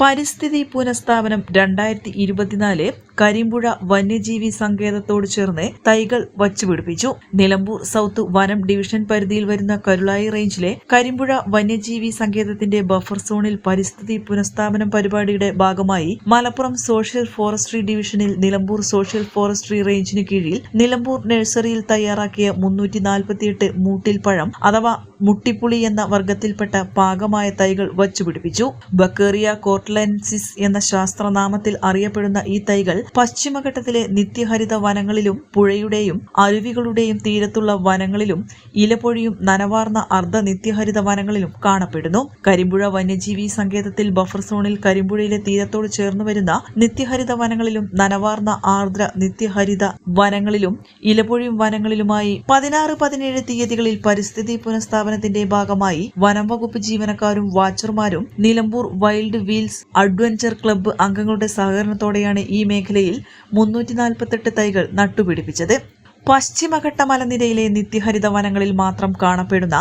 പരിസ്ഥിതി പുനഃസ്ഥാപനം രണ്ടായിരത്തി ഇരുപത്തിനാല് കരിമ്പുഴ വന്യജീവി സങ്കേതത്തോട് ചേർന്ന് തൈകൾ വച്ചുപിടിപ്പിച്ചു. നിലമ്പൂർ സൗത്ത് വനം ഡിവിഷൻ പരിധിയിൽ വരുന്ന കരുളായി റേഞ്ചിലെ കരിമ്പുഴ വന്യജീവി സങ്കേതത്തിന്റെ ബഫർ സോണിൽ പരിസ്ഥിതി പുനഃസ്ഥാപനം പരിപാടിയുടെ ഭാഗമായി മലപ്പുറം സോഷ്യൽ ഫോറസ്ട്രി ഡിവിഷനിൽ നിലമ്പൂർ സോഷ്യൽ ഫോറസ്ട്രി റേഞ്ചിന് കീഴിൽ നിലമ്പൂർ നഴ്സറിയിൽ തയ്യാറാക്കിയ മുന്നൂറ്റി നാൽപ്പത്തിയെട്ട് മൂട്ടിൽ പഴം അഥവാ മുട്ടിപ്പുളി എന്ന വർഗത്തിൽപ്പെട്ട പാകമായ തൈകൾ വച്ചുപിടിപ്പിച്ചു. ബക്കേറിയ കോർട്ട്ലൻസിസ് എന്ന ശാസ്ത്രനാമത്തിൽ അറിയപ്പെടുന്ന ഈ തൈകൾ പശ്ചിമഘട്ടത്തിലെ നിത്യഹരിത വനങ്ങളിലും പുഴയുടെയും അരുവികളുടെയും തീരത്തുള്ള വനങ്ങളിലും ഇലപൊഴിയും നനവാർന്ന അർദ്ധ നിത്യഹരിത വനങ്ങളിലും കാണപ്പെടുന്നു. കരിമ്പുഴ വന്യജീവി സങ്കേതത്തിൽ ബഫർ സോണിൽ കരിമ്പുഴയിലെ തീരത്തോട് ചേർന്ന് വരുന്ന നിത്യഹരിത വനങ്ങളിലും നനവാർന്ന ആർദ്ര നിത്യഹരിത വനങ്ങളിലും ഇലപൊഴിയും വനങ്ങളിലുമായി പതിനാറ് പതിനേഴ് തീയതികളിൽ പരിസ്ഥിതി പുനഃസ്ഥാപനത്തിന്റെ ഭാഗമായി വനം വകുപ്പ് ജീവനക്കാരും വാച്ചർമാരും Nilambur wild wheels adventure club അംഗങ്ങളുടെ സഹകരണത്തോടെയാണ് ഈ മേഖലയിൽ മുന്നൂറ്റി തൈകൾ നട്ടുപിടിപ്പിച്ചത്. പശ്ചിമഘട്ട മലനിരയിലെ നിത്യഹരിത വനങ്ങളിൽ മാത്രം കാണപ്പെടുന്ന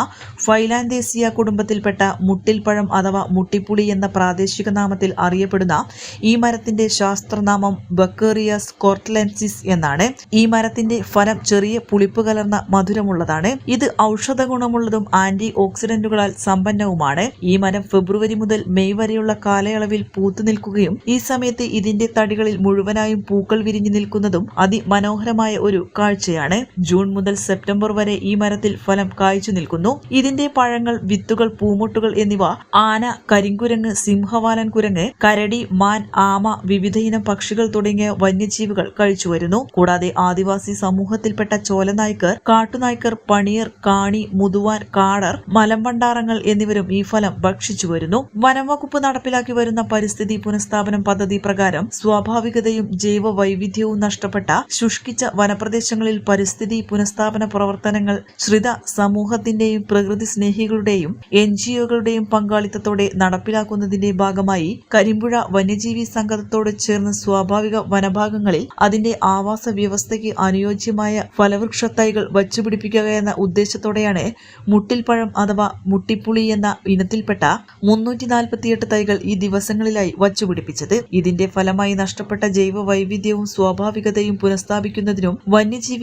ഫൈലാൻഡേസിയ കുടുംബത്തിൽപ്പെട്ട മുട്ടിൽപ്പഴം അഥവാ മുട്ടിപ്പുളി എന്ന പ്രാദേശിക നാമത്തിൽ അറിയപ്പെടുന്ന ഈ മരത്തിന്റെ ശാസ്ത്രനാമം ബക്കേറിയസ് കോർട്ട്ലെൻസിസ് എന്നാണ്. ഈ മരത്തിന്റെ ഫലം ചെറിയ പുളിപ്പ് കലർന്ന മധുരമുള്ളതാണ്. ഇത് ഔഷധ ഗുണമുള്ളതും ആന്റി ഓക്സിഡന്റുകളാൽ സമ്പന്നവുമാണ്. ഈ മരം ഫെബ്രുവരി മുതൽ മെയ് വരെയുള്ള കാലയളവിൽ പൂത്തു നിൽക്കുകയും ഈ സമയത്ത് ഇതിന്റെ തടികളിൽ മുഴുവനായും പൂക്കൾ വിരിഞ്ഞു നിൽക്കുന്നതും അതിമനോഹരമായ ഒരു കാഴ്ചയാണ് ജൂൺ മുതൽ സെപ്റ്റംബർ വരെ ഈ മരത്തിൽ ഫലം കായ്ച്ചു നിൽക്കുന്നു. ഇതിന്റെ പഴങ്ങൾ വിത്തുകൾ പൂമുട്ടുകൾ എന്നിവ ആന കരിങ്കുരങ്ങ് സിംഹവാലൻ കുരങ്ങ് കരടി മാൻ ആമ വിവിധയിനം പക്ഷികൾ തുടങ്ങിയ വന്യജീവികൾ കഴിച്ചു വരുന്നു. കൂടാതെ ആദിവാസി സമൂഹത്തിൽപ്പെട്ട ചോലനായ്ക്കർ കാട്ടുനായ്ക്കർ പണിയർ കാണി മുതുവാൻ കാടർ മലമ്പണ്ടാറങ്ങൾ എന്നിവരും ഈ ഫലം ഭക്ഷിച്ചു വരുന്നു. വനം വകുപ്പ് നടപ്പിലാക്കി വരുന്ന പരിസ്ഥിതി പുനഃസ്ഥാപനം പദ്ധതി പ്രകാരം സ്വാഭാവികതയും ജൈവ വൈവിധ്യവും നഷ്ടപ്പെട്ട ശുഷ്കിച്ച വനപ്രദേശങ്ങളിൽ പരിസ്ഥിതി പുനഃസ്ഥാപന പ്രവർത്തനങ്ങൾ ശ്രിത സമൂഹത്തിന്റെയും പ്രകൃതി സ്നേഹികളുടെയും എൻ ജിഒകളുടെയും പങ്കാളിത്തത്തോടെ നടപ്പിലാക്കുന്നതിന്റെ ഭാഗമായി കരിമ്പുഴ വന്യജീവി സംഘത്തോട് ചേർന്ന് സ്വാഭാവിക വനഭാഗങ്ങളിൽ അതിന്റെ ആവാസ വ്യവസ്ഥയ്ക്ക് അനുയോജ്യമായ ഫലവൃക്ഷ തൈകൾ വച്ചുപിടിപ്പിക്കുക എന്ന ഉദ്ദേശത്തോടെയാണ് മുട്ടിൽപ്പഴം അഥവാ മുട്ടിപ്പുളി എന്ന ഇനത്തിൽപ്പെട്ട മുന്നൂറ്റി നാൽപ്പത്തിയെട്ട് തൈകൾ ഈ ദിവസങ്ങളിലായി വച്ചുപിടിപ്പിച്ചത്. ഇതിന്റെ ഫലമായി നഷ്ടപ്പെട്ട ജൈവ വൈവിധ്യവും സ്വാഭാവികതയും പുനഃസ്ഥാപിക്കുന്നതിനും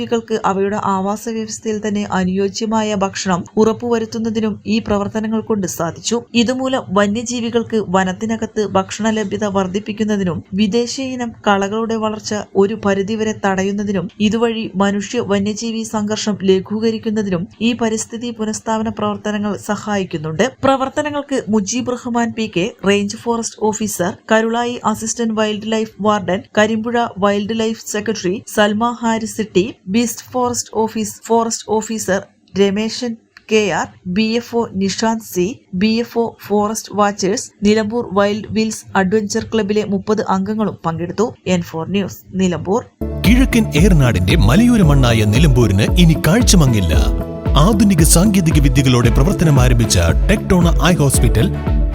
വന്യജീവികൾക്ക് അവയുടെ ആവാസ വ്യവസ്ഥയിൽ തന്നെ അനുയോജ്യമായ ഭക്ഷണം ഉറപ്പുവരുത്തുന്നതിനും ഈ പ്രവർത്തനങ്ങൾ കൊണ്ട് സാധിച്ചു. ഇതുമൂലം വന്യജീവികൾക്ക് വനത്തിനകത്ത് ഭക്ഷണ ലഭ്യത വർദ്ധിപ്പിക്കുന്നതിനും വിദേശീയ ഇനം കളകളുടെ വളർച്ച ഒരു പരിധിവരെ തടയുന്നതിനും ഇതുവഴി മനുഷ്യ വന്യജീവി സംഘർഷം ലഘൂകരിക്കുന്നതിനും ഈ പരിസ്ഥിതി പുനഃസ്ഥാപന പ്രവർത്തനങ്ങൾ സഹായിക്കുന്നുണ്ട്. പ്രവർത്തനങ്ങൾക്ക് Mujeeb Rahman P K range forest officer Karulai assistant wildlife warden Karimpuzha wildlife secretary Salma Haris city beast forest office forest officer Rameshan K R B F O Nishanth C B F O forest watchers Nilambur wild wheels adventure ക്ലബിലെ മുപ്പത് അംഗങ്ങളും പങ്കെടുത്തു. N four news Nilambur. കിഴക്കൻ ഏർനാടിന്റെ മലയോര മണ്ണായ നിലമ്പൂരിന് ഇനി കാഴ്ചമങ്ങില്ല. ആധുനിക സാങ്കേതിക വിദ്യകളോടെ പ്രവർത്തനം ആരംഭിച്ച ടെക്ടോണ ഐ ഹോസ്പിറ്റൽ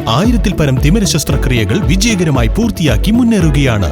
ആയിരത്തിൽ പരം തിമിര ശസ്ത്രക്രിയകൾ വിജയകരമായി പൂർത്തിയാക്കി മുന്നേറുകയാണ്.